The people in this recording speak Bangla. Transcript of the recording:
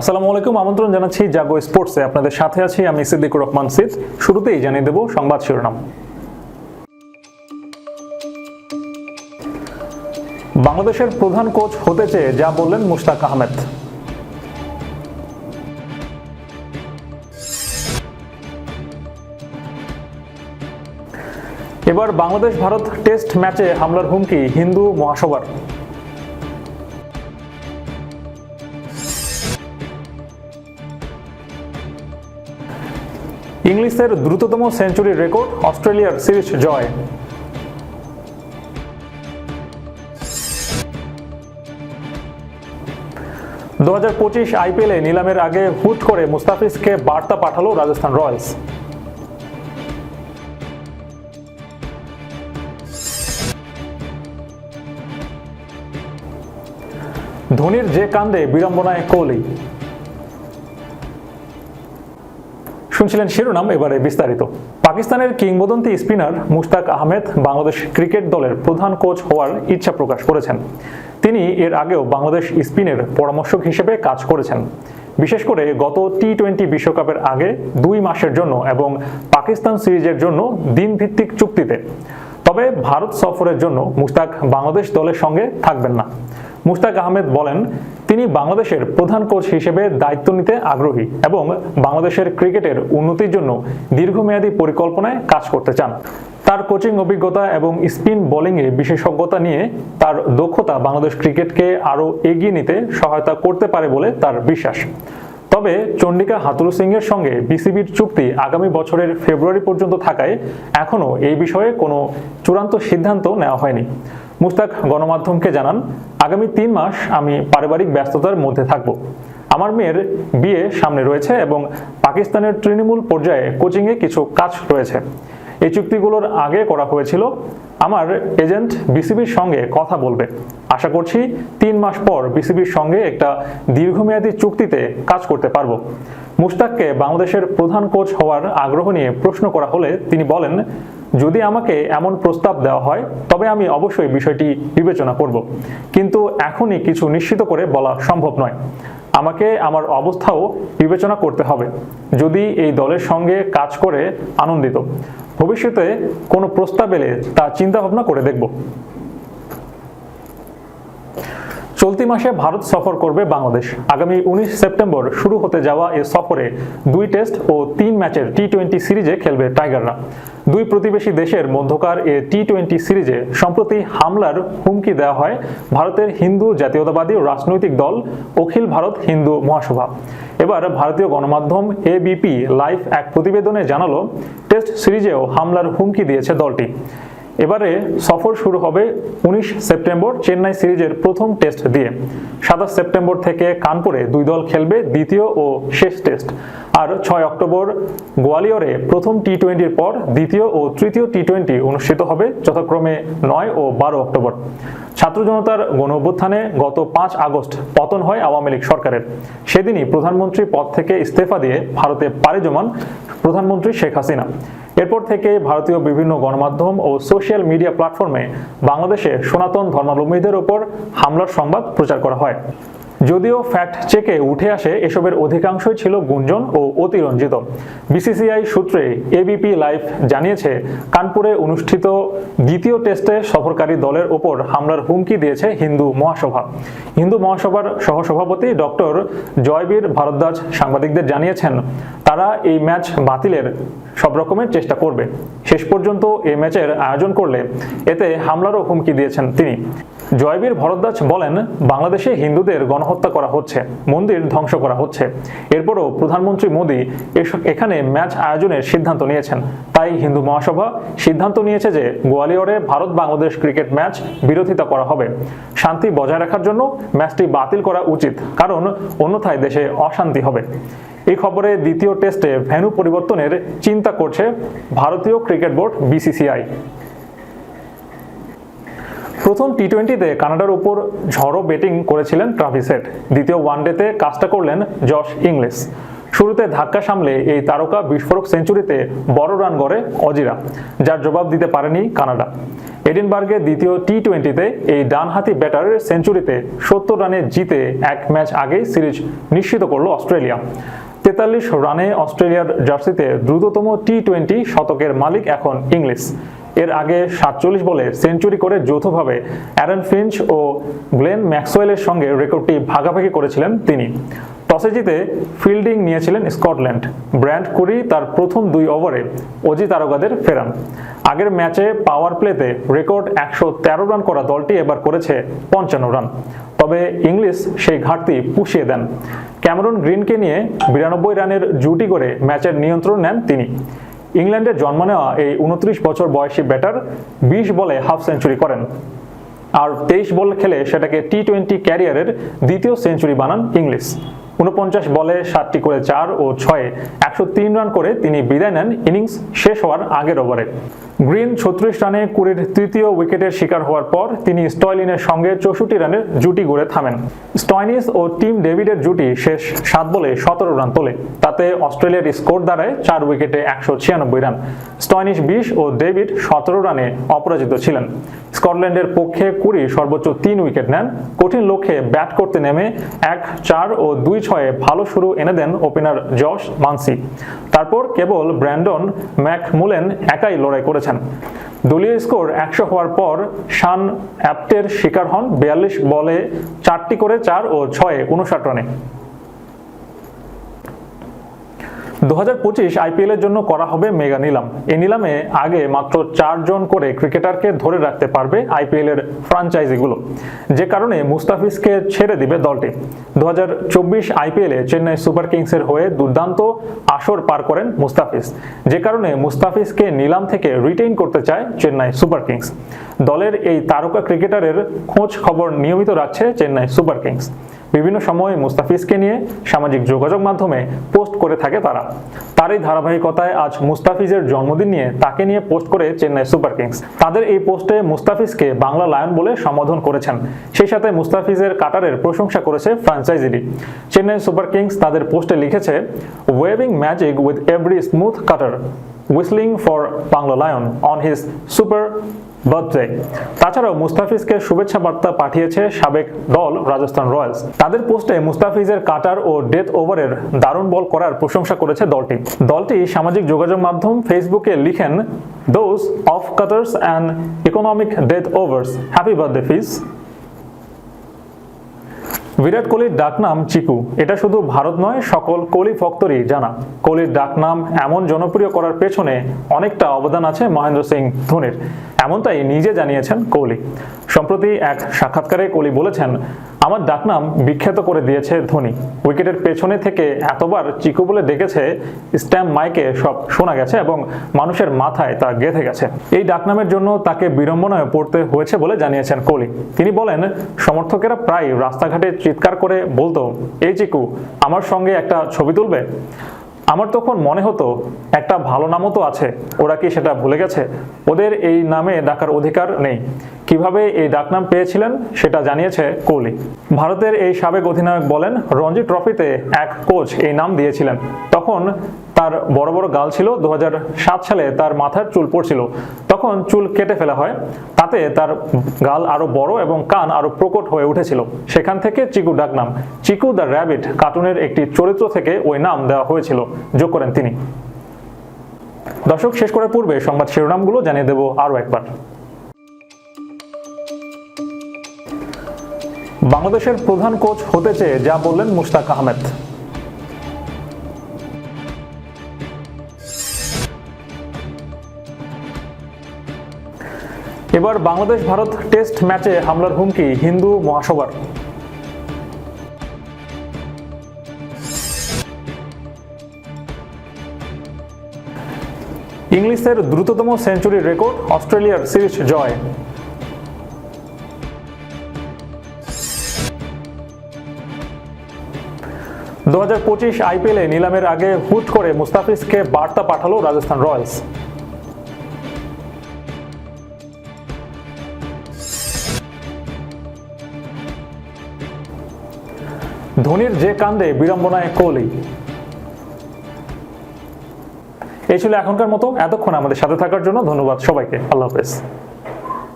আসসালামু আলাইকুম, আমন্ত্রণ জানাচ্ছি জাগো স্পোর্টসে। আপনাদের সাথে আছি আমি সিদ্দিকুর রহমান সিদ। শুরুতেই জানিয়ে দেব সংবাদ শিরোনাম। বাংলাদেশের প্রধান কোচ হতে চেয়ে যা বললেন মুশতাক আহমেদ। এবার বাংলাদেশ ভারত টেস্ট ম্যাচে হামলার হুমকি হিন্দু মহাসভার। ইংলিশের দ্রুততম সেঞ্চুরি রেকর্ড অস্ট্রেলিয়ার সিরিজ জয়। দু হাজার পঁচিশ আইপিএলে নিলামের আগে হুট করে মুস্তাফিজকে বার্তা পাঠালো রাজস্থান রয়্যালস। ধোনির যে কাণ্ডে বিড়ম্বনায় কোহলি। শুনছিলেন শিরোনাম, এবারে বিস্তারিত। পাকিস্তানের কিংবদন্তি স্পিনার মুশতাক আহমেদ বাংলাদেশ ক্রিকেট দলের প্রধান কোচ হওয়ার ইচ্ছা প্রকাশ করেছেন। তিনি এর আগেও বাংলাদেশ স্পিনের পরামর্শক হিসেবে কাজ করেছেন। বিশেষ করে গত টি টোয়েন্টি বিশ্বকাপের আগে দুই মাসের জন্য এবং পাকিস্তান সিরিজের জন্য দিনভিত্তিক চুক্তিতে। তবে ভারত সফরের জন্য মুশতাক বাংলাদেশ দলের সঙ্গে থাকবেন না। মুশতাক আহমেদ বলেন তিনি বাংলাদেশের প্রধান কোচ হিসেবে দায়িত্ব নিতে আগ্রহী এবং বাংলাদেশের ক্রিকেটের উন্নতির জন্য দীর্ঘমেয়াদী পরিকল্পনায় কাজ করতে চান। তার কোচিং অভিজ্ঞতা এবং স্পিন বোলিংয়ে বিশেষজ্ঞতা নিয়ে তার দক্ষতা বাংলাদেশ ক্রিকেটকে আরও এগিয়ে নিতে সহায়তা করতে পারে বলে তার বিশ্বাস। তবে চন্ডিকা হাতুরু সিং এর সঙ্গে বিসিবির চুক্তি আগামী বছরের ফেব্রুয়ারি পর্যন্ত থাকায় এখনও এই বিষয়ে কোনো চূড়ান্ত সিদ্ধান্ত নেওয়া হয়নি। মুস্তাক, গণমাধ্যমকে জানান, আগামী তিন মাস আমি পারিবারিক ব্যস্ততার মধ্যে থাকব। আমার মেয়ের বিয়ে সামনে রয়েছে এবং পাকিস্তানের তৃণমূল পর্যায়ে কোচিংয়ে কিছু কাজ রয়েছে। এই চুক্তিগুলোর আগে করা হয়েছিল। আমার এজেন্ট বিসিবির সঙ্গে কথা বলবে। আশা করছি তিন মাস পর বিসিবির সঙ্গে একটা দীর্ঘমেয়াদী চুক্তিতে কাজ করতে পারব। মুশতাককে বাংলাদেশের প্রধান কোচ হওয়ার আগ্রহ নিয়ে প্রশ্ন করা হলে তিনি বলেন যদি আমাকে এমন প্রস্তাব দেওয়া হয়, তবে আমি অবশ্যই বিষয়টি বিবেচনা করব। কিন্তু এখনই কিছু নিশ্চিত করে বলা সম্ভব নয়। আমাকে আমার অবস্থাও বিবেচনা করতে হবে, যদি এই দলের সঙ্গে কাজ করে আনন্দিত। ভবিষ্যতে কোনো প্রস্তাব এলে তা চিন্তাভাবনা করে দেখব। চলতি মাসে ভারত সফর করবে বাংলাদেশ। আগামী উনিশ সেপ্টেম্বর শুরু হতে যাওয়া এ সফরে দুই টেস্ট ও তিন ম্যাচের টি টোয়েন্টি সিরিজে খেলবে টাইগাররা। দুই প্রতিবেশী দেশের মধ্যকার এ টি টোয়েন্টি সিরিজে সম্প্রতি হামলার হুমকি দেওয়া হয় ভারতের হিন্দু জাতীয়তাবাদী রাজনৈতিক দল অখিল ভারত হিন্দু মহাসভা। এবার ভারতীয় গণমাধ্যম এবিপি লাইভ এক প্রতিবেদনে জানালো, টেস্ট সিরিজেও হামলার হুমকি দিয়েছে দলটি। এবারে সফর শুরু হবে উনিশ সেপ্টেম্বর চেন্নাই সিরিজের প্রথম টেস্ট দিয়ে। সাতাশ সেপ্টেম্বর থেকে কানপুরে দুই দল খেলবে দ্বিতীয় ও শেষ টেস্ট। আর ছয় অক্টোবর গোয়ালিয়রে প্রথম টি টোয়েন্টির পর দ্বিতীয় ও তৃতীয় টি টোয়েন্টি অনুষ্ঠিত হবে, যথাক্রমে নয় ও বারো অক্টোবর। ছাত্র জনতার গণ অভ্যুত্থানে গত পাঁচ আগস্ট পতন হয় আওয়ামী লীগ সরকারের। সেদিনই প্রধানমন্ত্রী পদ থেকে ইস্তফা দিয়ে ভারতে পাড়ি জমান প্রধানমন্ত্রী শেখ হাসিনা। এরপর থেকে ভারতীয় বিভিন্ন গণমাধ্যম ও সোশ্যাল মিডিয়া প্ল্যাটফর্মে বাংলাদেশে সনাতন ধর্মাবলম্বীদের উপর হামলার সংবাদ প্রচার করা হয়। যদিও ফ্যাক্ট চেকে উঠে আসে, এসবের অধিকাংশই ছিল গুঞ্জন ও অতিরঞ্জিত। বিসিসিআই সূত্রে এবিপি লাইভ জানিয়েছে, কানপুরে অনুষ্ঠিত দ্বিতীয় টেস্টে সফরকারী দলের ওপর হামলার হুমকি দিয়েছে হিন্দু মহাসভা। হিন্দু মহাসভার সহসভাপতি ডক্টর জয়বীর ভারদ্বাজ সাংবাদিকদের জানিয়েছেন, তারা এই ম্যাচ বাতিলের সব রকমের চেষ্টা করবে। শেষ পর্যন্ত এই ম্যাচের আয়োজন করলে এতে হামলারও হুমকি দিয়েছেন তিনি। জয়বীর ভরদ্বাজ বলেন, বাংলাদেশে হিন্দুদের গণহত্যা করা হচ্ছে, মন্দির ধ্বংস করা হচ্ছে। এরপরও প্রধানমন্ত্রী মোদী এখানে ম্যাচ আয়োজনের সিদ্ধান্ত নিয়েছেন। তাই হিন্দু মহাসভা সিদ্ধান্ত নিয়েছে যে গোয়ালিয়রে ভারত বাংলাদেশ ক্রিকেট ম্যাচ বিরোধিতা করা হবে। শান্তি বজায় রাখার জন্য ম্যাচটি বাতিল করা উচিত, কারণ অন্যথায় দেশে অশান্তি হবে। এই খবরে দ্বিতীয় টেস্টে ভেন্যু পরিবর্তনের চিন্তা করছে ভারতীয় ক্রিকেট বোর্ড বিসিসিআই। প্রথম টি টোয়েন্টিতে কানাডার উপর ঝড়ো ব্যাটিং করেছিলেন ট্রাভিসেট দ্বিতীয় ওয়ানডেতে কাজটা করলেন জশ ইংলিশ শুরুতে ধাক্কা সামলে এই তারকা বিস্ফোরক সেঞ্চুরিতে বড় রান গড়ে অজিরা, যার জবাব দিতে পারেনি কানাডা। এডিনবার্গে দ্বিতীয় টি টোয়েন্টিতে এই ডানহাতি ব্যাটার সেঞ্চুরিতে সত্তর রানে জিতে এক ম্যাচ আগেই সিরিজ নিশ্চিত করল অস্ট্রেলিয়া। তেতাল্লিশ রানে অস্ট্রেলিয়ার জার্সিতে দ্রুততম টি টোয়েন্টি শতকের মালিক এখন ইংলিশ এর আগে সাতচল্লিশ বলে সেঞ্চুরি করে যৌথভাবে অ্যারন ফিঞ্চ ও গ্লেন ম্যাক্সওয়েলের সঙ্গে রেকর্ডটি ভাগাভাগি করেছিলেন তিনি। টসে জিতে ফিল্ডিং নিয়েছিলেন স্কটল্যান্ড। ব্র্যান্ড কুরি তার প্রথম দুই ওভারে অজি তারকাদের ফেরান। আগের ম্যাচে পাওয়ার প্লেতে রেকর্ড একশো তেরো রান করা দলটি এবার করেছে পঞ্চান্ন রান। তবে ইংলিশ সেই ঘাটতি পুষিয়ে দেন। ক্যামেরন গ্রিনকে নিয়ে বিরানব্বই রানের জুটি করে ম্যাচের নিয়ন্ত্রণ নেন তিনি। ইংল্যান্ডে জন্ম নেওয়া এই উনত্রিশ বছর বয়সী ব্যাটার বিশ বলে হাফ সেঞ্চুরি করেন। আর তেইশ বল খেলে সেটাকে টি টোয়েন্টি ক্যারিয়ারের দ্বিতীয় সেঞ্চুরি বানান ইংলিশ। উনপঞ্চাশ বলে সাতটি করে চার ও ছয়ে, একশো তিন রান করে তিনি বিদায় নেন। ইনিংস শেষ হওয়ার আগের ওভারে। গ্রিন ছত্রিশ রানে কুড়ির তৃতীয় উইকেটের শিকার হওয়ার পর তিনি স্টয়লিনের সঙ্গে চৌষট্টি রানের জুটি গড়ে থামেন। স্টয়নিস ও টিম ডেভিডের জুটি শেষ সাত বলে সতেরো রান তোলে। তাতে অস্ট্রেলিয়ার স্কোর দাঁড়ায় চার উইকেটে একশো ছিয়ানব্বই রান। স্টয়নিস বিশ ও ডেভিড সতেরো রানে অপরাজিত ছিলেন। স্কটল্যান্ডের পক্ষে কুড়ি সর্বোচ্চ তিন উইকেট নেন। কঠিন লক্ষ্যে ব্যাট করতে নেমে এক, চার ও দুই ছয়ে ভালো শুরু এনে দেন ওপেনার জশ মানসি। তারপর কেবল ব্র্যান্ডন ম্যাকমুলেন একাই লড়াই করেছেন। দলীয় স্কোর একশো হওয়ার পর শান অ্যাপ্টের শিকার হন, বিয়াল্লিশ বলে চারটি করে চার ও ছয়ে উনষাট রানে। দু হাজার পঁচিশ আইপিএল এর জন্য করা হবে মেগা নিলাম। এই নিলামে আগে মাত্র চারজন করে ক্রিকেটারকে ধরে রাখতে পারবে আইপিএল এর ফ্রাঞ্চাইজিগুলো যে কারণে মুস্তাফিজকে ছেড়ে দিবে দলটি। দু হাজার চব্বিশ আইপিএলে চেন্নাই সুপার কিংসের হয়ে দুর্দান্ত আসর পার করেন মুস্তাফিজ। যে কারণে মুস্তাফিজকে নিলাম থেকে রিটেইন করতে চায় চেন্নাই সুপার কিংস। দলের এই তারকা ক্রিকেটারের খোঁজ খবর নিয়মিত রাখছে চেন্নাই সুপার কিংস। বিভিন্ন সময়ে মুস্তাফিজকে নিয়ে সামাজিক যোগাযোগ মাধ্যমে পোস্ট করে থাকে তারা। তারই ধারাবাহিকতায় আজ মুস্তাফিজের জন্মদিন নিয়ে তাকে নিয়ে পোস্ট করে চেন্নাই সুপার কিংস। তাদের এই পোস্টে মুস্তাফিজকে বাংলা লায়ন বলে সম্বোধন করেছেন। সেই সাথে মুস্তাফিজের কাটারের প্রশংসা করেছে ফ্রাঞ্চাইজিটি চেন্নাই সুপার কিংস তাদের পোস্টে লিখেছে weaving magic with every smooth cutter whistling for Bangla lion on his super birthday তাছাড়াও মুস্তাফিজকে শুভেচ্ছা বার্তা পাঠিয়েছে সাবেক দল রাজস্থান রয়্যালস। তাদের পোস্টে মুস্তাফিজের কাটার ও ডেথ ওভারের দারুণ বল করার প্রশংসা করেছে দলটি। দলটি সামাজিক যোগাযোগ মাধ্যম ফেসবুকে লিখেন those of cutters and economic death overs happy birthday Fizz Virat কোহলির ডাকনাম চিকু। এটা শুধু ভারত নয়, সকল কোহলি ভক্তরই জানা। কোহলির ডাকনাম এমন জনপ্রিয় করার পেছনে অনেকটা অবদান আছে মহেন্দ্র সিং ধোনির। এমনটাই নিজে জানিয়েছেন কোহলি। সম্প্রতি এক সাক্ষাৎকারে কোহলি বলেছেন আমার ডাকনাম বিখ্যাত করে দিয়েছে ধোনি। উইকেটের পেছনে থেকে এতবার চিকু বলে দেখেছে স্ট্যাম্প মাইকে সব শোনা গেছে এবং মানুষের মাথায় তা গেঁথে গেছে। এই ডাকনামের জন্য তাকে বিড়ম্বনায় পড়তে হয়েছে বলে জানিয়েছেন কোহলি। তিনি বলেন, সমর্থকেরা প্রায় রাস্তাঘাটে চিৎকার করে বলতো, এই চিকু, আমার সঙ্গে একটা ছবি তুলবে? আমার তখন মনে হতো, একটা ভালো নামও তো আছে, ওরা কি সেটা ভুলে গেছে? ওদের এই নামে ডাকার অধিকার নেই। কীভাবে এই ডাকনাম পেয়েছিলেন সেটা জানিয়েছে কোহলি। ভারতের এই সাবেক অধিনায়ক বলেন, রঞ্জি ট্রফিতে এক কোচ এই নাম দিয়েছিলেন। তখন তার বড় বড় গাল ছিল, দু হাজার সাত সালে তার মাথার চুল পড়ছিল। তখন চুল কেটে ফেলা হয়, তাতে তার গাল আরও বড় এবং কান আরও প্রকট হয়ে উঠেছিল। সেখান থেকে চিকু ডাকনাম। চিকু দ্য র্যাবিট কার্টুনের একটি চরিত্র থেকে ওই নাম দেওয়া হয়েছিল। যোগ করেন তিনি। দর্শক, শেষ করার পূর্বে সংবাদ শিরোনামগুলো জানিয়ে দেব আরও একবার। বাংলাদেশের প্রধান কোচ হতে চেয়ে যা বললেন মুশতাক আহমেদ। এবার বাংলাদেশ ভারত টেস্ট ম্যাচে হামলার হুমকি হিন্দু মহাসভার। ইংলিশের দ্রুততম সেঞ্চুরি রেকর্ড, অস্ট্রেলিয়ার সিরিজ জয়। দু হাজার পঁচিশ আইপিএলে নিলামের আগে হুট করে মুস্তাফিজকে বার্তা পাঠালো রাজস্থান রয়্যালস। ধোনির যে কান্দে বিড়ম্বনায় কোহলি। এই ছিল এখনকার মতো। এতক্ষণ আমাদের সাথে থাকার জন্য ধন্যবাদ সবাইকে। আল্লাহ হাফেজ।